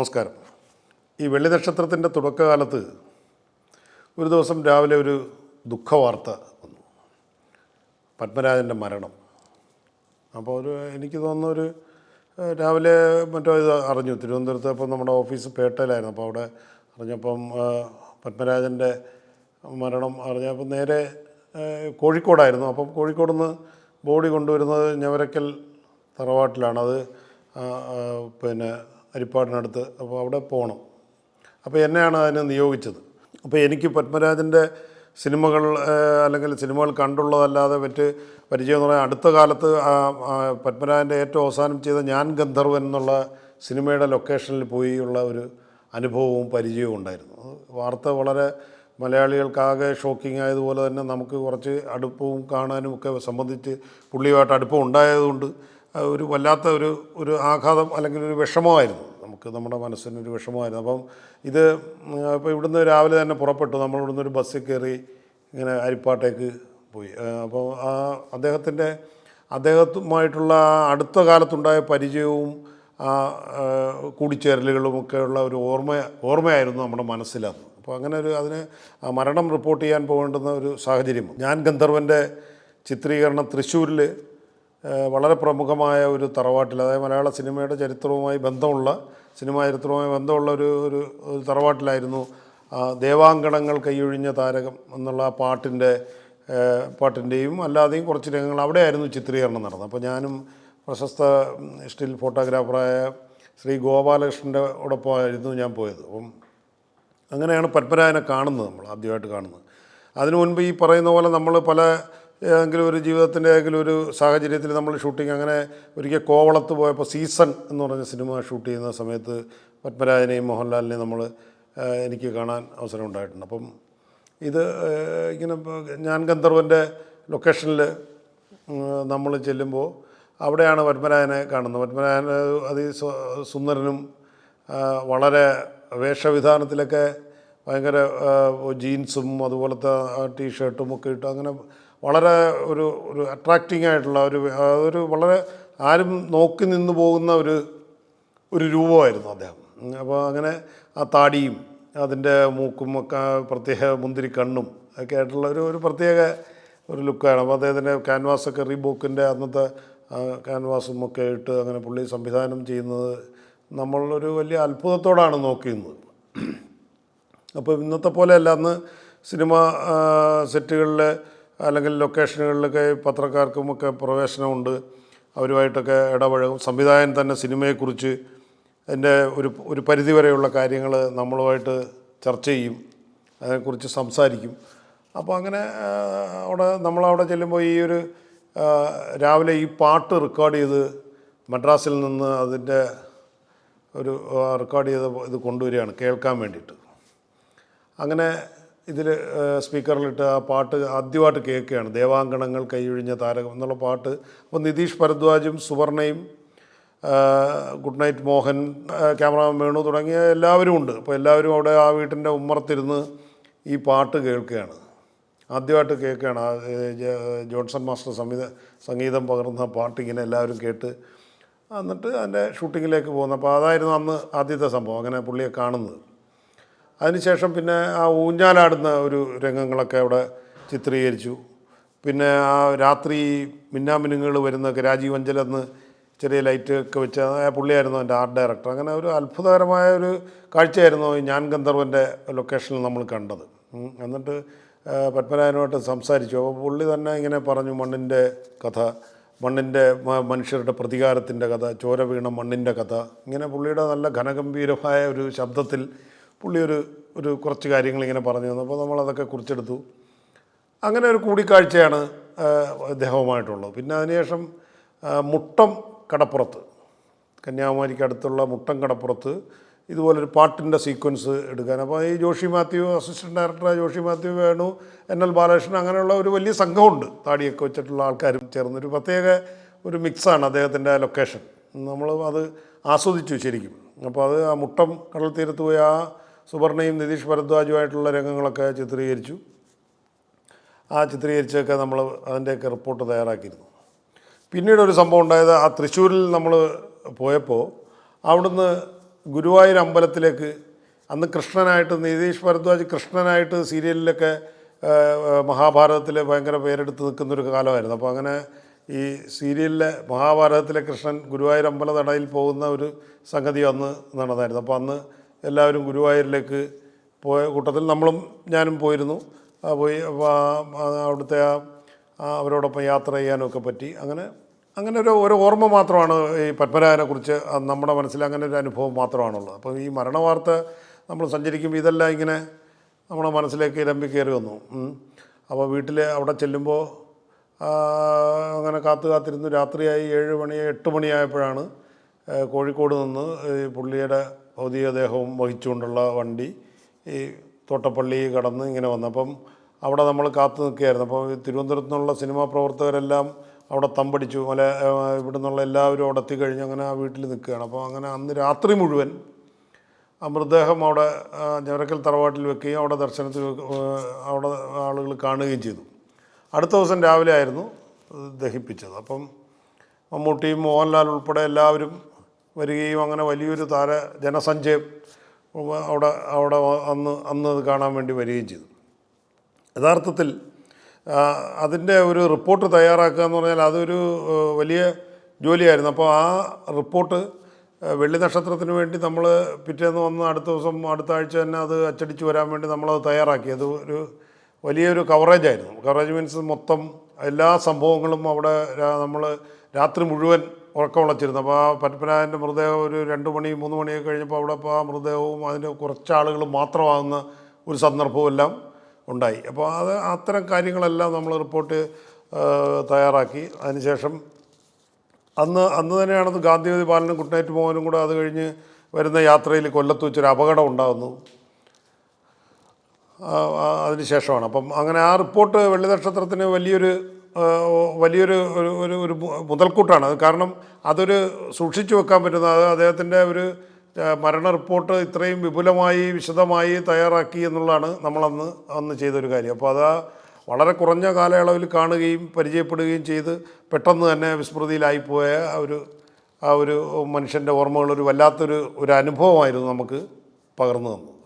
നമസ്കാരം. ഈ വെള്ളി നക്ഷത്രത്തിന്റെ തുടക്കകാലത്ത് ഒരു ദിവസം രാവിലെ ഒരു ദുഃഖവാർത്ത വന്നു. പത്മരാജന്റെ മരണം. അപ്പോൾ ഒരു എനിക്ക് തോന്നുന്നു ഒരു രാവിലെ മറ്റോ ഇത് അറിഞ്ഞു. തിരുവനന്തപുരത്ത് അപ്പോൾ നമ്മുടെ ഓഫീസ് പേട്ടയിലായിരുന്നു. അപ്പോൾ അവിടെ അറിഞ്ഞപ്പം പത്മരാജന്റെ മരണം അറിഞ്ഞപ്പോൾ നേരെ കോഴിക്കോടായിരുന്നു. അപ്പം കോഴിക്കോട് നിന്ന് ബോഡി കൊണ്ടുവരുന്നത് ഞവരക്കൽ തറവാട്ടിലാണ്. അത് പിന്നെ അരിപ്പാടിനടുത്ത് അപ്പോൾ അവിടെ പോകണം. അപ്പോൾ എന്നെയാണ് അതിന് നിയോഗിച്ചത്. അപ്പോൾ എനിക്ക് പത്മരാജന്റെ സിനിമകൾ അല്ലെങ്കിൽ സിനിമകൾ കണ്ടുള്ളതല്ലാതെ മറ്റ് പരിചയം എന്ന് പറയാൻ അടുത്ത കാലത്ത് പത്മരാജന്റെ ഏറ്റവും അവസാനം ചെയ്ത ഞാൻ ഗന്ധർവൻ എന്നുള്ള സിനിമയുടെ ലൊക്കേഷനിൽ പോയി ഉള്ള ഒരു അനുഭവവും പരിചയവും ഉണ്ടായിരുന്നു. വാർത്ത വളരെ മലയാളികൾക്കാകെ ഷോക്കിംഗ് ആയതുപോലെ തന്നെ നമുക്ക് കുറച്ച് അടുപ്പവും കാണാനും ഒക്കെ സംബന്ധിച്ച് പുള്ളിയുമായിട്ട് അടുപ്പം ഉണ്ടായതുകൊണ്ട് ഒരു വല്ലാത്ത ഒരു ഒരു ആഘാതം അല്ലെങ്കിൽ ഒരു വിഷമമായിരുന്നു. നമുക്ക് നമ്മുടെ മനസ്സിനൊരു വിഷമമായിരുന്നു. അപ്പം ഇത് ഇപ്പോൾ ഇവിടുന്ന് രാവിലെ തന്നെ പുറപ്പെട്ടു. നമ്മൾ ഇവിടുന്ന് ഒരു ബസ്സിൽ കയറി ഇങ്ങനെ അരിപ്പാട്ടേക്ക് പോയി. അപ്പോൾ ആ അദ്ദേഹത്തിന്റെ അദ്ദേഹത്തുമായിട്ടുള്ള അടുത്ത കാലത്തുണ്ടായ പരിചയവും ആ കൂടിച്ചേരലുകളും ഒക്കെയുള്ള ഒരു ഓർമ്മ ഓർമ്മയായിരുന്നു നമ്മുടെ മനസ്സിലത് അപ്പോൾ അങ്ങനെ ഒരു അതിന് മരണം റിപ്പോർട്ട് ചെയ്യാൻ പോകേണ്ടുന്ന ഒരു സാഹചര്യം. ഞാൻ ഗന്ധർവന്റെ ചിത്രീകരണം തൃശ്ശൂരിൽ വളരെ പ്രമുഖമായ ഒരു തറവാട്ടിൽ അതായത് മലയാള സിനിമയുടെ ചരിത്രവുമായി ബന്ധമുള്ള സിനിമാ ചരിത്രവുമായി ബന്ധമുള്ള ഒരു ഒരു തറവാട്ടിലായിരുന്നു ദേവാങ്കണങ്ങൾ കൈയൊഴിഞ്ഞ താരകം എന്നുള്ള പാട്ടിന്റെ പാട്ടിന്റെയും അല്ലാതെയും കുറച്ച് രംഗങ്ങൾ അവിടെയായിരുന്നു ചിത്രീകരണം നടന്നത്. അപ്പോൾ ഞാനും പ്രശസ്ത സ്റ്റിൽ ഫോട്ടോഗ്രാഫറായ ശ്രീ ഗോപാലകൃഷ്ണന്റെ ഒടൊപ്പമായിരുന്നു ഞാൻ പോയത്. അപ്പം അങ്ങനെയാണ് പത്മരാജനെ കാണുന്നത് നമ്മൾ ആദ്യമായിട്ട് കാണുന്നത്. അതിനു മുൻപ് ഈ പറയുന്ന പോലെ നമ്മൾ പല ഏതെങ്കിലും ഒരു ജീവിതത്തിന്റെ ഏതെങ്കിലും ഒരു സാഹചര്യത്തിൽ നമ്മൾ ഷൂട്ടിങ് അങ്ങനെ ഒരിക്കൽ കോവളത്ത് പോയപ്പോൾ സീസൺ എന്ന് പറഞ്ഞ സിനിമ ഷൂട്ട് ചെയ്യുന്ന സമയത്ത് പത്മരാജനെയും മോഹൻലാലിനെയും നമ്മൾ എനിക്ക് കാണാൻ അവസരം ഉണ്ടായിട്ടുണ്ട്. അപ്പം ഇത് ഇങ്ങനെ ഞാൻ ഗന്ധർവന്റെ ലൊക്കേഷനിൽ നമ്മൾ ചെല്ലുമ്പോൾ അവിടെയാണ് പത്മരാജനെ കാണുന്നത്. പത്മരാജൻ അതി സുന്ദരനും വളരെ വേഷവിധാനത്തിലൊക്കെ ഭയങ്കര ജീൻസും അതുപോലത്തെ ടീഷർട്ടും ഒക്കെ ഇട്ട് അങ്ങനെ വളരെ ഒരു ഒരു അട്രാക്റ്റിംഗ് ആയിട്ടുള്ള ഒരു ഒരു വളരെ ആരും നോക്കി നിന്ന് പോകുന്ന ഒരു ഒരു രൂപമായിരുന്നു അദ്ദേഹം. അപ്പോൾ അങ്ങനെ ആ താടിയും അതിന്റെ മൂക്കും ഒക്കെ പ്രത്യേക മുന്തിരി കണ്ണും ഒക്കെ ആയിട്ടുള്ള ഒരു ഒരു പ്രത്യേക ഒരു ലുക്കാണ് അപ്പോൾ അദ്ദേഹത്തിന്റെ ക്യാൻവാസൊക്കെ റീബോക്കിന്റെ അന്നത്തെ ക്യാൻവാസും ഒക്കെ ഇട്ട് അങ്ങനെ പുള്ളി സംവിധാനം ചെയ്യുന്നത് നമ്മളൊരു വലിയ അത്ഭുതത്തോടാണ് നോക്കിയിരുന്നത്. അപ്പോൾ ഇന്നത്തെ പോലെയല്ല അന്ന് സിനിമ സെറ്റുകളിൽ അല്ലെങ്കിൽ ലൊക്കേഷനുകളിലൊക്കെ പത്രക്കാർക്കുമൊക്കെ പ്രവേശനമുണ്ട്. അവരുമായിട്ടൊക്കെ ഇടപഴകും. സംവിധായകൻ തന്നെ സിനിമയെക്കുറിച്ച് അതിന്റെ ഒരു ഒരു പരിധിവരെയുള്ള കാര്യങ്ങൾ നമ്മളുമായിട്ട് ചർച്ച ചെയ്യും. അതിനെക്കുറിച്ച് സംസാരിക്കും. അപ്പോൾ അങ്ങനെ അവിടെ നമ്മളവിടെ ചെല്ലുമ്പോൾ ഈ ഒരു രാവിലെ ഈ പാട്ട് റെക്കോർഡ് ചെയ്ത് മദ്രാസിൽ നിന്ന് അതിന്റെ ഒരു റെക്കോർഡ് ചെയ്ത് ഇത് കൊണ്ടുവരികയാണ് കേൾക്കാൻ വേണ്ടിയിട്ട്. അങ്ങനെ ഇതിൽ സ്പീക്കറിലിട്ട് ആ പാട്ട് ആദ്യമായിട്ട് കേൾക്കുകയാണ്. ദേവാങ്കണങ്ങൾ കൈയൊഴിഞ്ഞ താരകം എന്നുള്ള പാട്ട്. അപ്പോൾ നിതീഷ് ഭരദ്വാജും സുവർണയും good night Mohan cameraman Venu തുടങ്ങിയ എല്ലാവരും ഉണ്ട്. അപ്പോൾ എല്ലാവരും അവിടെ ആ വീട്ടിന്റെ ഉമ്മറത്തിരുന്ന് ഈ പാട്ട് കേൾക്കുകയാണ്. ആദ്യമായിട്ട് കേൾക്കുകയാണ്. ആ, ജോൺസൺ മാസ്റ്റർ സംവിധ സംഗീതം പകർന്ന പാട്ട് ഇങ്ങനെ എല്ലാവരും കേട്ട് എന്നിട്ട് അതിന്റെ ഷൂട്ടിങ്ങിലേക്ക് പോകുന്നു. അപ്പോൾ അതായിരുന്നു അന്ന് ആദ്യത്തെ സംഭവം അങ്ങനെ പുള്ളിയെ കാണുന്നത്. അതിനുശേഷം പിന്നെ ആ ഊഞ്ഞാലാടുന്ന ഒരു രംഗങ്ങളൊക്കെ അവിടെ ചിത്രീകരിച്ചു. പിന്നെ ആ രാത്രി മിന്നാമിനുങ്ങൾ വരുന്നൊക്കെ രാജീവ് അഞ്ചലെന്ന് ചെറിയ ലൈറ്റ് ഒക്കെ വെച്ച് പുള്ളിയായിരുന്നു എന്റെ ആർട്ട് ഡയറക്ടർ. അങ്ങനെ ഒരു അത്ഭുതകരമായ ഒരു കാഴ്ചയായിരുന്നു ഈ ഞാൻ ഗന്ധർവന്റെ ലൊക്കേഷനിൽ നമ്മൾ കണ്ടത്. എന്നിട്ട് പത്മനാഭനുമായിട്ട് സംസാരിച്ചു. അപ്പോൾ പുള്ളി തന്നെ ഇങ്ങനെ പറഞ്ഞു മണ്ണിന്റെ കഥ മണ്ണിന്റെ മനുഷ്യരുടെ പ്രതികാരത്തിന്റെ കഥ ചോര വീണ മണ്ണിന്റെ കഥ. ഇങ്ങനെ പുള്ളിയുടെ നല്ല ഘനഗംഭീരമായ ഒരു ശബ്ദത്തിൽ പുള്ളി ഒരു ഒരു കുറച്ച് കാര്യങ്ങൾ ഇങ്ങനെ പറഞ്ഞു തന്നു. അപ്പോൾ നമ്മളതൊക്കെ കുറിച്ചെടുത്തു. അങ്ങനെ ഒരു കൂടിക്കാഴ്ചയാണ് അദ്ദേഹവുമായിട്ടുള്ളത്. പിന്നെ അതിനുശേഷം മുട്ടം കടപ്പുറത്ത് കന്യാകുമാരിക്ക് അടുത്തുള്ള മുട്ടം കടപ്പുറത്ത് ഇതുപോലൊരു പാട്ടിന്റെ സീക്വൻസ് എടുക്കാൻ. അപ്പോൾ ഈ Joshi Mathew assistant director Joshi Mathew Venu N L Balakrishnan അങ്ങനെയുള്ള ഒരു വലിയ സംഘമുണ്ട്. താടിയൊക്കെ വെച്ചിട്ടുള്ള ആൾക്കാരും ചേർന്നൊരു പ്രത്യേക ഒരു മിക്സാണ് അദ്ദേഹത്തിന്റെ ലൊക്കേഷൻ. നമ്മൾ അത് ആസ്വദിച്ചു ശരിക്കും. അപ്പോൾ അത് ആ മുട്ടം കടൽ തീരത്ത് പോയി ആ സുവർണയും നിതീഷ് ഭരദ്വാജുമായിട്ടുള്ള രംഗങ്ങളൊക്കെ ചിത്രീകരിച്ചു. ആ ചിത്രീകരിച്ചൊക്കെ നമ്മൾ അതിന്റെയൊക്കെ റിപ്പോർട്ട് തയ്യാറാക്കിയിരുന്നു. പിന്നീട് ഒരു സംഭവം ഉണ്ടായത് ആ തൃശ്ശൂരിൽ നമ്മൾ പോയപ്പോൾ അവിടുന്ന് ഗുരുവായൂർ അമ്പലത്തിലേക്ക് അന്ന് കൃഷ്ണനായിട്ട് നിതീഷ് ഭരദ്വാജ് കൃഷ്ണനായിട്ട് സീരിയലിലൊക്കെ മഹാഭാരതത്തിൽ ഭയങ്കര പേരെടുത്ത് നിൽക്കുന്നൊരു കാലമായിരുന്നു. അപ്പോൾ അങ്ങനെ ഈ സീരിയലിലെ മഹാഭാരതത്തിലെ കൃഷ്ണൻ ഗുരുവായൂർ അമ്പല നടയിൽ പോകുന്ന ഒരു സംഗതി അന്ന് നടന്നായിരുന്നു. അപ്പോൾ അന്ന് എല്ലാവരും ഗുരുവായൂരിലേക്ക് പോയ കൂട്ടത്തിൽ നമ്മളും ഞാനും പോയിരുന്നു. പോയി അവിടുത്തെ അവരോടൊപ്പം യാത്ര ചെയ്യാനൊക്കെ പറ്റി. അങ്ങനെ അങ്ങനെ ഒരു ഒരു ഓർമ്മ മാത്രമാണ് ഈ പത്മരാജനെക്കുറിച്ച് നമ്മുടെ മനസ്സിൽ അങ്ങനെ ഒരു അനുഭവം മാത്രമാണുള്ളത്. അപ്പോൾ ഈ മരണവാർത്ത നമ്മൾ സഞ്ചരിക്കുമ്പോൾ ഇതെല്ലാം ഇങ്ങനെ നമ്മുടെ മനസ്സിലേക്ക് ഇരമ്പി കയറി വന്നു. അപ്പോൾ വീട്ടിൽ അവിടെ ചെല്ലുമ്പോൾ അങ്ങനെ കാത്തു കാത്തിരുന്ന് രാത്രിയായി ഏഴ് മണി എട്ട് മണിയായപ്പോഴാണ് കോഴിക്കോട് നിന്ന് പുള്ളിയുടെ ഭൗതികദേഹവും വഹിച്ചുകൊണ്ടുള്ള വണ്ടി ഈ തോട്ടപ്പള്ളി കടന്ന് ഇങ്ങനെ വന്നപ്പം അവിടെ നമ്മൾ കാത്തു നിൽക്കുകയായിരുന്നു. അപ്പോൾ തിരുവനന്തപുരത്തു നിന്നുള്ള സിനിമാ പ്രവർത്തകരെല്ലാം അവിടെ തമ്പടിച്ചു. മല ഇവിടെ നിന്നുള്ള എല്ലാവരും അവിടെ എത്തിക്കഴിഞ്ഞ് അങ്ങനെ ആ വീട്ടിൽ നിൽക്കുകയാണ്. അപ്പോൾ അങ്ങനെ അന്ന് രാത്രി മുഴുവൻ ആ മൃതദേഹം അവിടെ ഞവരക്കൽ തറവാട്ടിൽ വെക്കുകയും അവിടെ ദർശനത്തിൽ അവിടെ ആളുകൾ കാണുകയും ചെയ്തു. അടുത്ത ദിവസം രാവിലെ ആയിരുന്നു ദഹിപ്പിച്ചത്. അപ്പം മമ്മൂട്ടിയും മോഹൻലാൽ ഉൾപ്പെടെ എല്ലാവരും വരികയും അങ്ങനെ വലിയൊരു താര ജനസഞ്ചയം അവിടെ അവിടെ അന്ന് അന്ന് കാണാൻ വേണ്ടി വരികയും ചെയ്തു. യഥാർത്ഥത്തിൽ അതിന്റെ ഒരു റിപ്പോർട്ട് തയ്യാറാക്കുക എന്ന് പറഞ്ഞാൽ അതൊരു വലിയ ജോലിയായിരുന്നു. അപ്പോൾ ആ റിപ്പോർട്ട് വെള്ളി നക്ഷത്രത്തിന് വേണ്ടി നമ്മൾ പിറ്റേന്ന് വന്ന് അടുത്ത ദിവസം അടുത്ത ആഴ്ച തന്നെ അത് അച്ചടിച്ച് വരാൻ വേണ്ടി നമ്മളത് തയ്യാറാക്കി. അത് ഒരു വലിയൊരു കവറേജ് ആയിരുന്നു. കവറേജ് മീൻസ് മൊത്തം എല്ലാ സംഭവങ്ങളും അവിടെ നമ്മൾ രാത്രി മുഴുവൻ ഉറക്കമുളച്ചിരുന്നു. അപ്പോൾ ആ പരപ്പനാഥന്റെ മൃതദേഹം ഒരു രണ്ട് മണി മൂന്ന് മണിയൊക്കെ കഴിഞ്ഞപ്പോൾ അവിടെ ഇപ്പോൾ ആ മൃതദേഹവും അതിന്റെ കുറച്ച് ആളുകൾ മാത്രമാകുന്ന ഒരു സന്ദർഭവും എല്ലാം ഉണ്ടായി. അപ്പോൾ അത് അത്തരം കാര്യങ്ങളെല്ലാം നമ്മൾ റിപ്പോർട്ട് തയ്യാറാക്കി. അതിനുശേഷം അന്ന് അന്ന് തന്നെയാണത് ഗാന്ധിവതി ബാലനും കുട്ടനേറ്റ് മോഹനും കൂടെ അത് കഴിഞ്ഞ് വരുന്ന യാത്രയിൽ കൊല്ലത്ത് വെച്ചൊരു അപകടം ഉണ്ടാകുന്നു. ആ, ആ, അതിന് ശേഷമാണ് അപ്പം അങ്ങനെ ആ റിപ്പോർട്ട് വെള്ളി നക്ഷത്രത്തിന് വലിയൊരു വലിയൊരു ഒരു ഒരു ഒരു മുതൽക്കൂട്ടാണ്. കാരണം അതൊരു സൂക്ഷിച്ചു വെക്കാൻ പറ്റുന്ന അത് അദ്ദേഹത്തിന്റെ ഒരു മരണ റിപ്പോർട്ട് ഇത്രയും വിപുലമായി വിശദമായി തയ്യാറാക്കി എന്നുള്ളതാണ് നമ്മളന്ന് അന്ന് ചെയ്തൊരു കാര്യം. അപ്പോൾ അത് വളരെ കുറഞ്ഞ കാലയളവിൽ കാണുകയും പരിചയപ്പെടുകയും ചെയ്ത് പെട്ടെന്ന് തന്നെ വിസ്മൃതിയിലായിപ്പോയ ആ ഒരു ആ ഒരു മനുഷ്യന്റെ ഓർമ്മകൾ ഒരു വല്ലാത്തൊരു ഒരു അനുഭവമായിരുന്നു നമുക്ക് പകർന്നു തന്നു